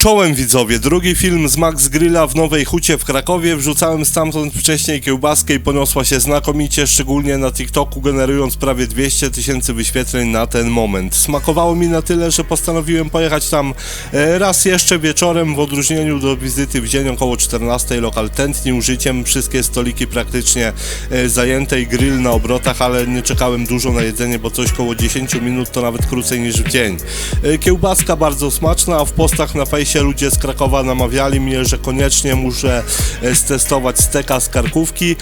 Czołem widzowie, drugi film z Max Grilla w Nowej Hucie w Krakowie. Wrzucałem stamtąd wcześniej kiełbaskę i poniosła się znakomicie, szczególnie na TikToku, generując prawie 200 tysięcy wyświetleń na ten moment. Smakowało mi na tyle, że postanowiłem pojechać tam e, raz jeszcze wieczorem, w odróżnieniu do wizyty w dzień około 14. Lokal tętnił użyciem, wszystkie stoliki praktycznie e, zajęte i grill na obrotach, ale nie czekałem dużo na jedzenie, bo coś koło 10 minut to nawet krócej niż w dzień. E, Kiełbaska bardzo smaczna, a w postach na fejsie ludzie z Krakowa namawiali mnie, że koniecznie muszę e, stestować steka z karkówki.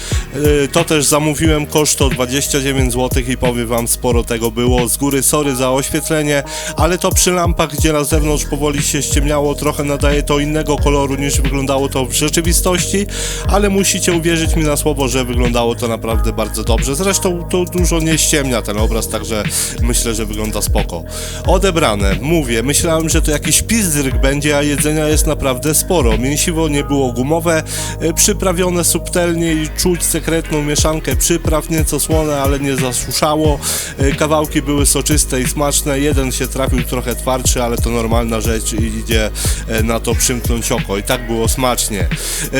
E, To też zamówiłem, koszt to 29 zł i powiem wam, sporo tego było. Z góry sorry za oświetlenie, ale to przy lampach, gdzie na zewnątrz powoli się ściemniało, trochę nadaje to innego koloru niż wyglądało to w rzeczywistości, ale musicie uwierzyć mi na słowo, że wyglądało to naprawdę bardzo dobrze. Zresztą to dużo nie ściemnia ten obraz, także myślę, że wygląda spoko. Odebrane, mówię, myślałem, że to jakiś pizdryk będzie, jedzenia jest naprawdę sporo. Mięsiwo nie było gumowe, e, przyprawione subtelnie i czuć sekretną mieszankę przypraw, nieco słone, ale nie zasuszało. E, Kawałki były soczyste i smaczne, jeden się trafił trochę twardszy, ale to normalna rzecz i idzie e, na to przymknąć oko i tak było smacznie.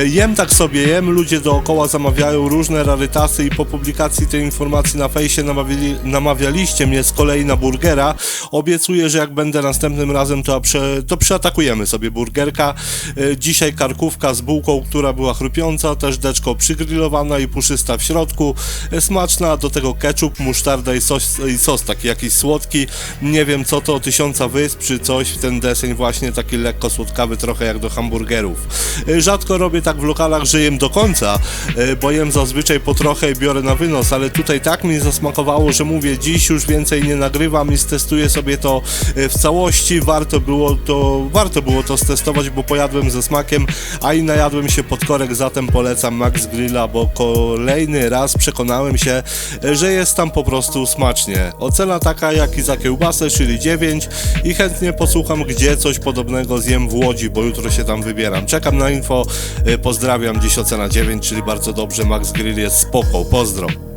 Jem tak sobie jem, ludzie dookoła zamawiają różne rarytasy i po publikacji tej informacji na fejsie namawiali, namawialiście mnie z kolei na burgera. Obiecuję, że jak będę następnym razem, to, prze, to przeatakujemy sobie burgerka. E, Dzisiaj karkówka z bułką, która była chrupiąca, też deczko przygrillowana i puszysta w środku. E, Smaczna, do tego ketchup, musztarda i sos, i sos taki jakiś słodki. Nie wiem co to, tysiąca wysp czy coś, ten deseń właśnie taki lekko słodkawy, trochę jak do hamburgerów. E, Rzadko robię tak w lokalach, że jem do końca, bo jem zazwyczaj po trochę i biorę na wynos, ale tutaj tak mi zasmakowało, że mówię, dziś już więcej nie nagrywam i stestuję sobie to w całości. Warto było to, warto było to stestować, bo pojadłem ze smakiem, a i najadłem się pod korek, zatem polecam Max Grilla, bo kolejny raz przekonałem się, że jest tam po prostu smacznie. Ocena taka jak i za kiełbasę, czyli 9 i chętnie posłucham, gdzie coś podobnego zjem w Łodzi, bo jutro się tam wybieram. Czekam na info, pozdrawiam, dziś ocena 9, czyli bardzo dobrze, Max Grill jest spoko, pozdro.